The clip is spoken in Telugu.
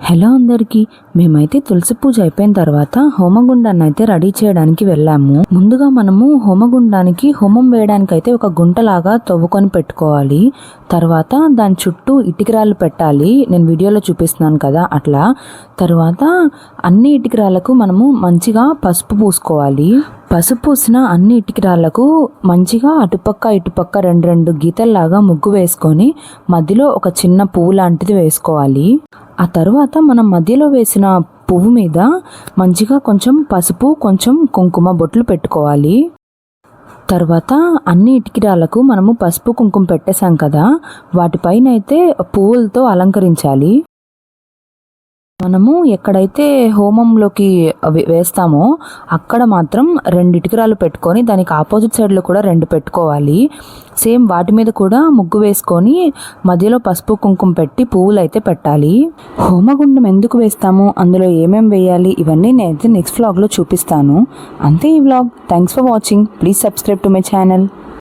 హలో అందరికీ మేమైతే తులసి పూజ అయిపోయిన తర్వాత హోమగుండాన్ని అయితే రెడీ చేయడానికి వెళ్ళాము. ముందుగా మనము హోమగుండానికి హోమం వేయడానికి అయితే ఒక గుంటలాగా తవ్వుకొని పెట్టుకోవాలి. తర్వాత దాని చుట్టూ ఇటుకరాళ్ళు పెట్టాలి. నేను వీడియోలో చూపిస్తున్నాను కదా అట్లా. తర్వాత అన్ని ఇటుకరాళ్ళకు మనము మంచిగా పసుపు పూసుకోవాలి. పసుపు పూసిన అన్ని ఇటుకరాళ్ళకు మంచిగా అటుపక్క ఇటుపక్క రెండు రెండు గీతల్లాగా ముగ్గు వేసుకొని మధ్యలో ఒక చిన్న పువ్వు లాంటిది వేసుకోవాలి. ఆ తర్వాత మనం మధ్యలో వేసిన పువ్వు మీద మంచిగా కొంచెం పసుపు కొంచెం కుంకుమ బొట్లు పెట్టుకోవాలి. తర్వాత అన్ని ఇటుకిరాలకు మనము పసుపు కుంకుమ పెట్టేశాం కదా వాటిపైన అయితే పువ్వులతో అలంకరించాలి. మనము ఎక్కడైతే హోమంలోకి వేస్తామో అక్కడ మాత్రం రెండు ఇటుకరాలు పెట్టుకొని దానికి ఆపోజిట్ సైడ్లో కూడా రెండు పెట్టుకోవాలి. సేమ్ వాటి మీద కూడా ముగ్గు వేసుకొని మధ్యలో పసుపు కుంకుమ పెట్టి పువ్వులు అయితే పెట్టాలి. హోమగుండం ఎందుకు వేస్తాము? అందులో ఏమేం వేయాలి? ఇవన్నీ నేనైతే నెక్స్ట్ వ్లాగ్లో చూపిస్తాను. అంతే ఈ vlog thanks for watching please subscribe to my channel